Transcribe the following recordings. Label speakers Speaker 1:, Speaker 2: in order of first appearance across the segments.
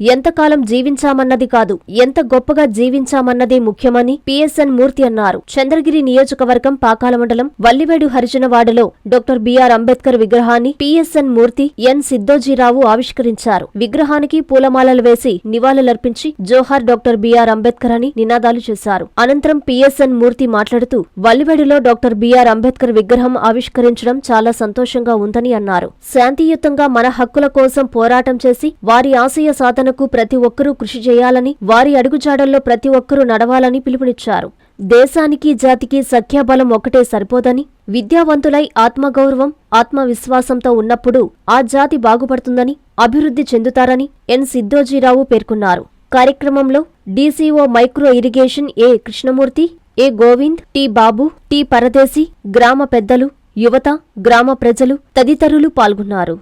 Speaker 1: ఎంతకాలం జీవించామన్నది కాదు ఎంత గొప్పగా జీవించామన్నదే ముఖ్యమని పిఎస్ఎన్ మూర్తి అన్నారు. చంద్రగిరి నియోజకవర్గం పాకాల మండలం వల్లివేడు హరిజనవాడలో డాక్టర్ బిఆర్ అంబేద్కర్ విగ్రహాన్ని పిఎస్ఎన్ మూర్తి ఎన్ సిద్దోజీరావు ఆవిష్కరించారు. విగ్రహానికి పూలమాలలు వేసి నివాళులర్పించి జోహార్ డాక్టర్ బిఆర్ అంబేద్కర్ అని నినాదాలు చేశారు. అనంతరం పిఎస్ఎన్ మూర్తి మాట్లాడుతూ వల్లివేడులో డాక్టర్ బిఆర్ అంబేద్కర్ విగ్రహం ఆవిష్కరించడం చాలా సంతోషంగా ఉందని అన్నారు. శాంతియుతంగా మన హక్కుల కోసం పోరాటం చేసి వారి ఆశయ సాధన సాధనకు ప్రతి ఒక్కరూ కృషి చేయాలని వారి అడుగుజాడల్లో ప్రతి ఒక్కరూ నడవాలని పిలుపునిచ్చారు. దేశానికి జాతికి సఖ్యాబలం ఒక్కటే సరిపోదని విద్యావంతులై ఆత్మగౌరవం ఆత్మవిశ్వాసంతో ఉన్నప్పుడు ఆ జాతి బాగుపడుతుందని అభివృద్ధి చెందుతారని ఎన్. సిద్దోజీరావు పేర్కొన్నారు. కార్యక్రమంలో DCO micro irrigation A. Krishnamurthy A. Govind T. Babu T. Paradeshi గ్రామ పెద్దలు యువత గ్రామ ప్రజలు తదితరులు పాల్గొన్నారు.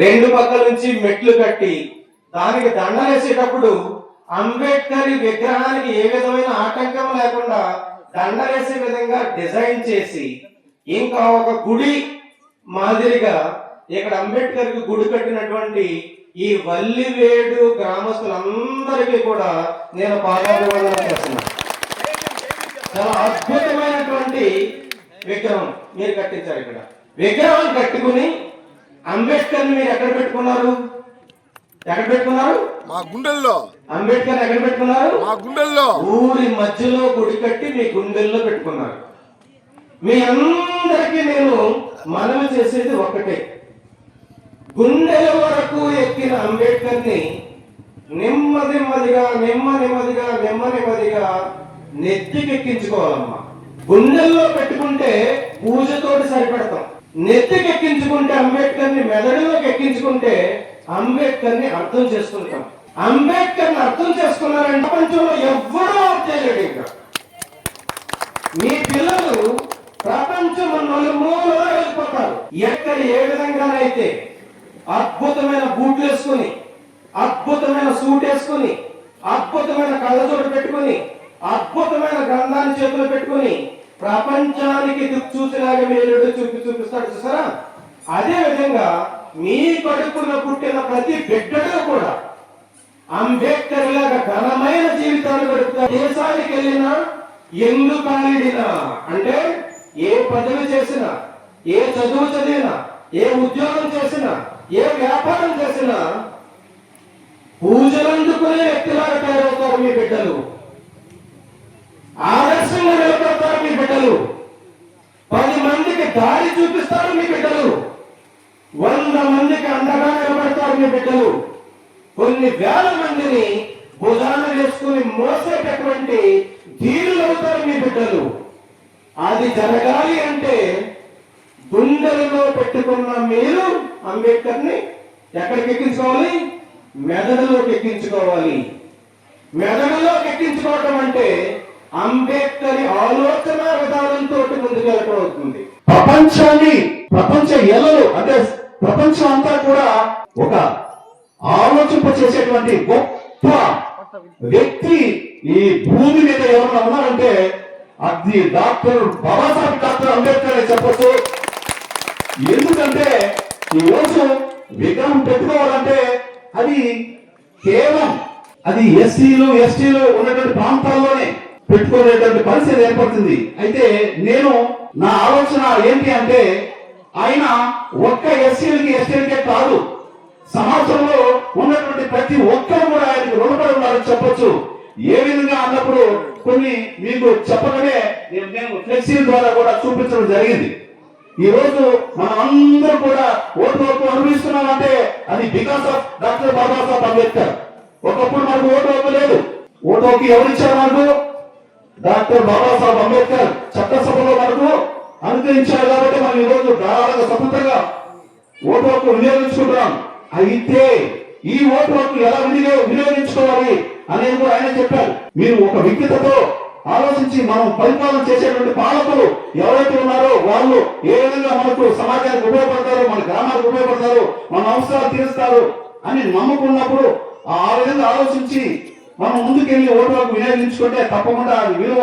Speaker 2: రెండు పక్కల నుంచి మెట్లు కట్టి దానికి దండ వేసేటప్పుడు అంబేద్కర్ విగ్రహానికి ఏ విధమైన ఆటంకం లేకుండా దండ వేసే విధంగా డిజైన్ చేసి ఇంకా ఒక గుడి మాదిరిగా ఇక్కడ అంబేద్కర్కి గుడి కట్టినటువంటి ఈ వల్లివేడు గ్రామస్తులందరికీ కూడా నేను పాదాభివందనం చేస్తున్నాను చాలా అద్భుతమైనటువంటి విగ్రహం మీరు కట్టించారు ఇక్కడ. విగ్రహం కట్టుకుని అంబేద్కర్ మీరు ఎక్కడ పెట్టుకున్నారు? ఎక్కడ పెట్టుకున్నారు?
Speaker 3: మా గుండెల్లో.
Speaker 2: అంబేద్కర్ ఎక్కడ పెట్టుకున్నారు?
Speaker 3: మా గుండెల్లో.
Speaker 2: ఊరి మధ్యలో గుడి కట్టి మీ గుండెల్లో పెట్టుకున్నారు. మీ అందరికీ నేను మనవి చేసేది ఒకటే గుండెల వరకు ఎక్కిన అంబేద్కర్ని నెమ్మది నెమ్మదిగా నెమ్మ నెమ్మదిగా నెమ్మ నెమ్మదిగా నెత్తికెక్కించుకోవాలమ్మా. గుండెల్లో పెట్టుకుంటే పూజతోటి సరిపెడతాం. నెత్తికెక్కించుకుంటే అంబేద్కర్ని మెదడులోకి ఎక్కించుకుంటే అంబేద్కర్ని అర్థం చేసుకుంటాం. అంబేద్కర్ని అర్థం చేసుకున్నారంటే ప్రపంచంలో ఎవ్వరూ అర్థం చేయలేడు ఇంకా మీ పిల్లలు ప్రపంచం నలుమూలలో వెళ్ళిపోతారు. ఎక్కడ ఏ విధంగానైతే అద్భుతమైన బూట్లు వేసుకుని అద్భుతమైన సూట్ వేసుకుని అద్భుతమైన కళ్ళజోడు పెట్టుకుని అద్భుతమైన గ్రంథాన్ని చేతిలో పెట్టుకుని ప్రపంచానికి దిక్చూచిలాగా మేలుడు చూపి చూపిస్తాడు చూసారా? అదే విధంగా మీ కడుపున పుట్టిన ప్రతి బిడ్డలో కూడా అంబేద్కర్ లాగా ఘనమైన జీవితాన్ని గడుపుతారు దేశానికి వెళ్ళినా ఎందు కాలిడినా అంటే ఏ పదవి చేసినా ఏ చదువు చదివినా ఏ ఉద్యోగం చేసినా ఏ వ్యాపారం చేసినా పూజలందుకునే వ్యక్తిలాగా తయారవుతారు మీ బిడ్డలు. ఆదర్శంగా నిలబడతారు మీ బిడ్డలు. పది మందికి దారి చూపిస్తారు మీ బిడ్డలు. వంద మందికి అండగా నిలబడతారు మీ బిడ్డలు. కొన్ని వేల మందిని భుజాన వేసుకుని మోసేటటువంటి ధీరులు అవుతారు మీ బిడ్డలు. అది జరగాలి అంటే గుండెలలో పెట్టుకున్న మీరు అంబేద్కర్ని ఎక్కడికి ఎక్కించుకోవాలి? మెదడులోకి ఎక్కించుకోవాలి. మెదడులోకి ఎక్కించుకోవటం అంటే అంబేద్కర్ ఆలోచన విధానంతో ముందుకెళ్ళటం అవుతుంది
Speaker 4: ప్రపంచాన్ని ప్రపంచ ఎలలు అంటే ప్రపంచం అంతా కూడా ఒక ఆలోచింప చేసేటువంటి గొప్ప వ్యక్తి ఈ భూమి మీద ఎవరైనా ఉన్నారంటే అది డాక్టర్ బాబాసాహెబ్ డాక్టర్ అంబేద్కర్ అని చెప్పొచ్చు. ఎందుకంటే ఈ రోజు విగ్రహం పెట్టుకోవాలంటే అది కేవలం అది ఎస్సీలు ఎస్టీలు ఉన్నటువంటి ప్రాంతాల్లోనే పెట్టుకునేటువంటి పరిస్థితి ఏర్పడుతుంది. అయితే నేను నా ఆలోచన ఏంటి అంటే ఆయన ఒక్క ఎస్సీలకి ఎస్టీలకే కాదు సమాజంలో ఉన్నటువంటి ప్రతి ఒక్కరు కూడా ఆయనకు రుణపడి ఉన్నారని చెప్పొచ్చు. ఏ విధంగా అన్నప్పుడు కొన్ని మీకు చెప్పగానే నేను- ఫ్లెక్సీల ద్వారా కూడా చూపించడం జరిగింది. ఈ రోజు మనం అందరూ కూడా ఓటు హక్కు అనుభవిస్తున్నామంటే అది because of doctor Babasaheb Ambedkar. ఒకప్పుడు మనకు ఓటు హక్కు లేదు. ఓటు హక్కు ఎవరు ఇచ్చారు మనకు? డాక్టర్ బాబాసాహెబ్ అంబేద్కర్ చట్టసభలో అనుగ్రహించారు కాబట్టి మనం ఈరోజు రోజు ధారాళంగా స్వతంత్రంగా ఓటు హక్కు వినియోగించుకుంటున్నాం. అయితే ఈ ఓటు హక్కు ఎలా వినియోగ వినియోగించుకోవాలి అనేది కూడా ఆయన చెప్పారు. మీరు ఒక విజ్ఞతతో ఆలోచించి మనం పరిపాలన చేసేటువంటి పాలకులు ఎవరైతే ఉన్నారో వాళ్ళు ఏ విధంగా మనకు సమాజానికి ఉపయోగపడతారు మన గ్రామాలకు ఉపయోగపడతారు మన అవసరాలు తీరుస్తారు అని నమ్ముకున్నప్పుడు ఆ విధంగా ఆలోచించి మనం ముందుకెళ్ళి ఓటు హక్కు వినియోగించుకుంటే తప్పకుండా అది విలువ